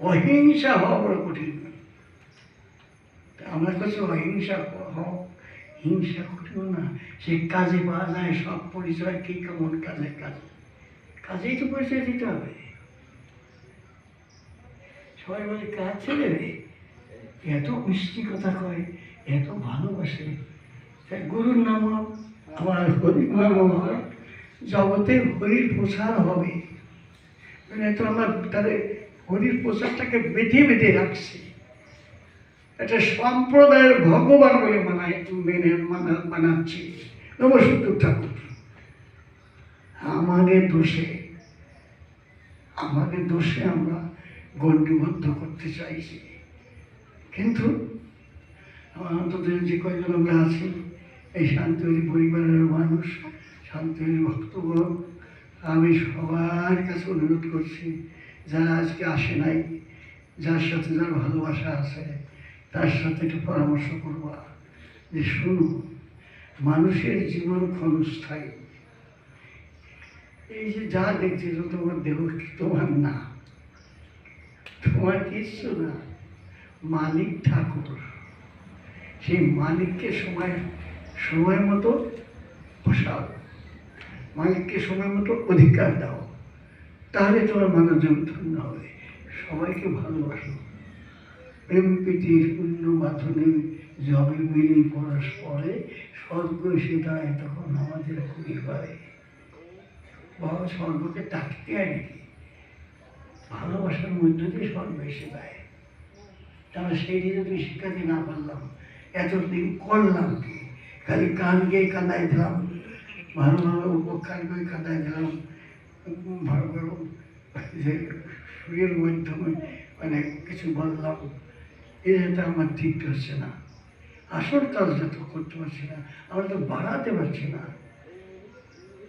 অহিংসা হওয়া বড় কঠিন। আমার কাছে অহিংসা হোক হিংসা কঠিন না। সে কাজে পাওয়া যায়, সব পরিচয় কি কেমন কাজে কাজে? কাজেই তো পরিচয় দিতে হবে। সবাই বলে কাজ ছেলে রে? এত মিষ্টি কথা কয়, এত ভালোবাসে। গুরুর নাম আমার হরি নাম জগতে হরির প্রসার হবে। মানে তো আমার তাদের হরির প্রসারটাকে বেঁধে বেঁধে রাখছে। একটা সম্প্রদায়ের ভগবান বলে মানায়, মেনে মানা, মানাচ্ছি। নবসূত্র ঠাকুর। আমাদের দোষে আমাদের দোষে আমরা গণ্ডিবদ্ধ করতে চাইছি। কিন্তু অন্তত যে কয়জন আমরা আছি, এই শান্তরি পরিবারের মানুষ শান্তরি ভক্তগণ আমি সবার কাছে অনুরোধ করছি যারা আজকে আসে নাই, যার সাথে যার ভালোবাসা আছে, তার সাথে একটু পরামর্শ করবা যে শুনো, মানুষের জীবন ক্ষণস্থায়ী। এই যে যা দেখছিস তোমার দেহ তোমার না? তোমার কিচ্ছু না? মালিক ঠাকুর। সেই মালিককে সময় সময় মতো পোষাও মালিককে সময় মতো অধিকার দাও। তাহলে তোমার মানুষজন ধন্য হবে। সবাইকে ভালোবাসো। প্রেম প্রীতির পূর্ণ মাধ্যমে যবে মিলি পরস্পরে স্বর্গ দাঁড়ায় তখন আমাদের পরিবারে বাবা স্বর্গকে ডাকতে হয় নাকি ভালোবাসার মধ্যে দিয়ে স্বর্গ এসে দেয় তাহলে সেই তুমি শিক্ষাতে না পারলাম, এতদিন করলাম কি? খালি কান গিয়ে কাঁদাই দিলাম ভালো ভালো উপকার করে কাঁদাই দিলাম ভালো ভালো যে সুরের মাধ্যমে অনেক কিছু বললাম এটা তো আমার ঠিক হচ্ছে না। আসল কাজটা তো করতে পারছি না, আমরা তো বাড়াতে পারছি না।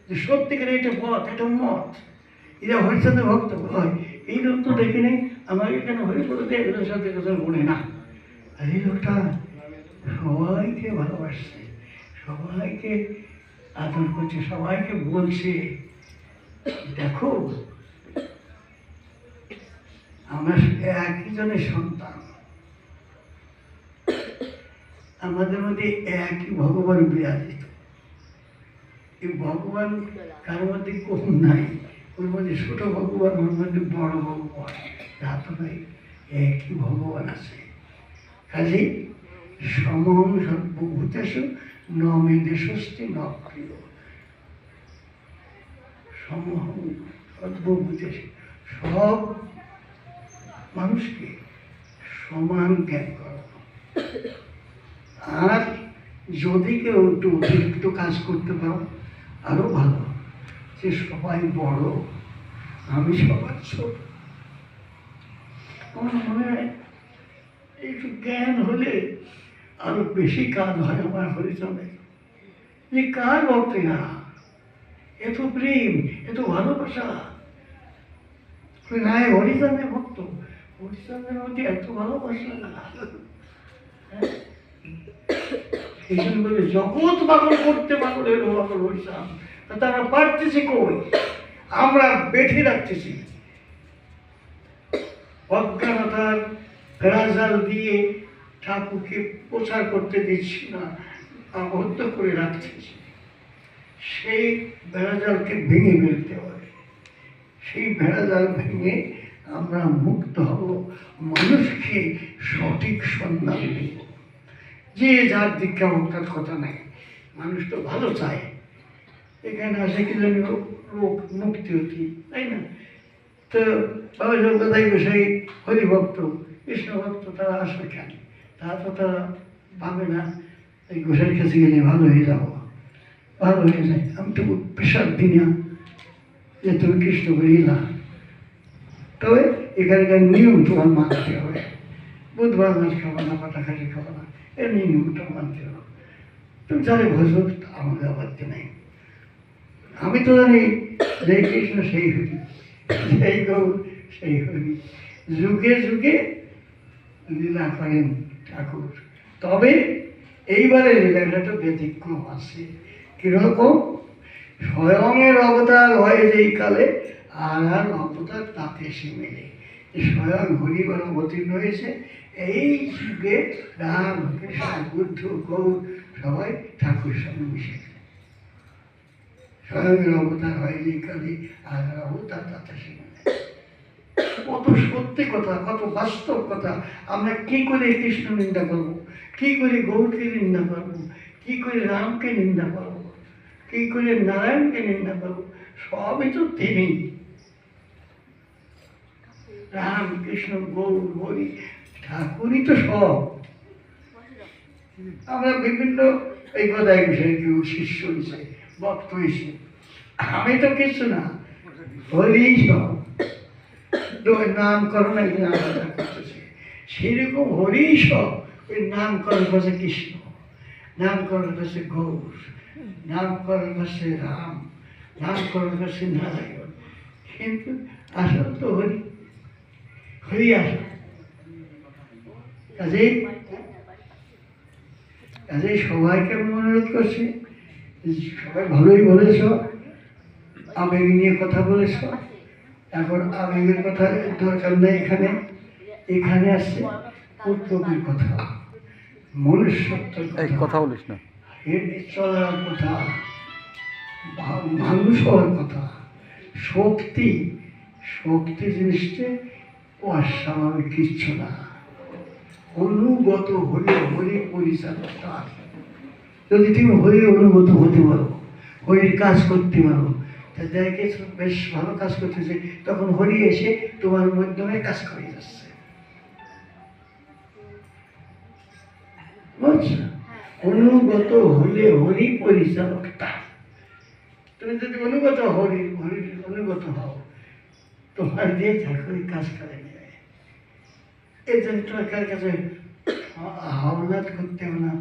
যে সত্যিকার এটা পথ, এটা মত। এরা হরিচাঁদের ভক্ত হয় এই লোক তো দেখি নেই, আমাকে কেন হরি বলতে এগুলোর সাথে কথা বলে না। আর এই লোকটা সবাইকে ভালোবাসছে, সবাইকে আদর করছে, সবাইকে বলছে। দেখো, আমরা একই জনের সন্তান। আমাদের মধ্যে একই ভগবান বিরাজিত। এই ভগবান কারোর মধ্যে কম নাই। ওর মধ্যে ছোট ভগবান, ওর মধ্যে বড় ভগবান। তা তো নাই একই ভগবান আছে। কাজেই সমম সর্বভূতেশ ন মে দেশস্তি ন সব মানুষকে সমান জ্ঞান করানো আর যদি কেউ একটু অতিরিক্ত কাজ করতে পারো আরও ভালো। যে সবাই বড়, আমি সবার ছোট। আমার মনে হয় একটু জ্ঞান হলে আরও বেশি কাজ হয় আমার হরিচন্দ্রে যে কার ভক্তেরা এত প্রেম, এত ভালোবাসা। নাই হরিচন্দ্রের ভক্ত। হরিচন্দ্রের মধ্যে এত ভালোবাসা। হ্যাঁ? এই জন্য বলে, জগৎ পাগল করতে পাগল এলো পাগল হরিচাঁদ তা তারা পারতেছে কই? আমরা বেঁধে রাখতেছি। অজ্ঞানতার ফেরাজাল দিয়ে ঠাকুরকে প্রচার করতে দিচ্ছি না আবদ্ধ করে রাখতেছি। সেই বেড়াজালকে ভেঙে ফেলতে হবে। সেই বেড়াজাল ভেঙে আমরা মুক্ত হব, মানুষকে সঠিক সন্ধান দেব। যে যার দীক্ষা হোক তার কথা নাই, মানুষ তো ভালো চায়। এখানে আসে কি জানি লোক মুক্তি হতি, তাই না? তো বাবা জগদাই গোসাই হরিভক্ত কৃষ্ণ ভক্ত তারা আসবে কেন? তারা তো তারা পাবে না। এই গোসাইয়ের কাছে গেলে ভালো হয়ে যাব। ভালো হয়ে আমি তো প্রেশার দিই না যে তুমি কৃষ্ণ বলিলা। তবে এখানকার নিয়ম তোমার মানতে হবে। বুধবার মাছ খাব না পাতা খাসি খাব না এর নিয়মটা মানতে হবে। তুমি যারে ভজো আমাদের নাই। আমি তো জানি যে কৃষ্ণ সেই হরি, সেই গৌর, সেই হরি। যুগে যুগে লীলা করেন ঠাকুর। তবে এইবারে লীলাটা তো ব্যতিক্রম আছে। কীরকম? স্বয়ংয়ের অবতার হয় যেই কালে, আর আর অবতার তাতে এসে মেলে। স্বয়ং হরিবর অবতীর্ণ হয়েছে। এই যুগে রাম, কৃষ্ণ, বুদ্ধ, গৌর সবাই ঠাকুর সঙ্গে মিশে গেছে। স্বয়ং অবতার হয় যে কালে, আর আর অবতার তাতে কত সত্যি কথা, কত বাস্তব কথা। আমরা কি করে কৃষ্ণ নিন্দা করব? কি করে গৌরকে নিন্দা করব? কি করে রামকে নিন্দা করব? কি করে নারায়ণকে নিন্দা করব? সবই তো তিনি। রাম কৃষ্ণ গৌর হরি, ঠাকুরই তো সব। আমরা বিভিন্ন এই কথায় বিষয়ে শিষ্য হয়েছে ভক্ত হয়েছে আমি তো কিছু না, হরি সব। নামকরণ একদিন আলাদা করতেছে, সেরকম হরি সব। ওই নামকরণ করছে কৃষ্ণ, নামকরণ করছে গৌর। নামকরণ করছে রাম, নামকরণ করছে নারায়ণ। কিন্তু আসল তো হরি হরি আসল। কাজেই কাজেই সবাইকে আমি অনুরোধ করছি, সবাই ভালোই বলেছ, আবেগ নিয়ে কথা বলেছ। এখন আবেগের কথা দরকার নেই এখানে। এখানে আসছে কর্তব্যের কথা কথা। কথা বলিস না। হেঁটে চলার কথা। মানুষ হওয়ার কথা। শক্তি শক্তি জিনিসটা অস্বাভাবিক, কিচ্ছু না। অনুগত হলে হরি পরিচালক যদি তুমি হরি অনুগত হতে পারো হরির কাজ করতে পারো, তা দেখে বেশ ভালো কাজ করতেছে। তখন হরি এসে তোমার মাধ্যমে কাজ করে যাচ্ছে। বুঝছ? অনুগত হলে হরি পরিচালক তার তুমি যদি অনুগত হরি হরির অনুগত হও, তোমার দিয়ে ঠাকুরই কাজ করে নেবে এই জন্য তোমার কাছে হাওলাত করতে হবে না,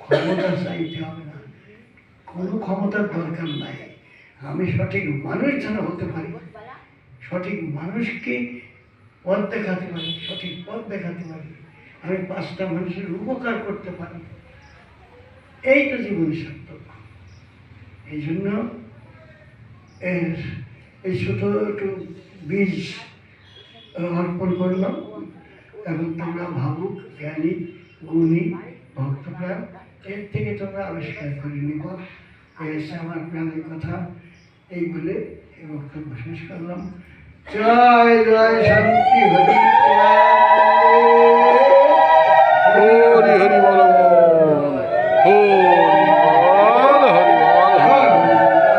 ক্ষমতা চাইতে হবে না। কোনো ক্ষমতার দরকার নাই। আমি সঠিক মানুষ যেন হতে পারি সঠিক মানুষকে পথ দেখাতে পারি, সঠিক পথ দেখাতে পারি। আমি পাঁচটা মানুষের উপকার করতে পারি। এই তো জীবন সার্থক এই জন্য এর এই ছোট একটু বীজ অর্পণ করলাম এবং তোমরা ভাবুক, জ্ঞানী, গুণী ভক্তপ্রাণ এর থেকে তোমরা আবিষ্কার করে নিব। এই আমার প্রাণের কথা এই বলে এই বক্তব্য শেষ করলাম। জয় জয়, শান্তি, হরি হরি হরি বল।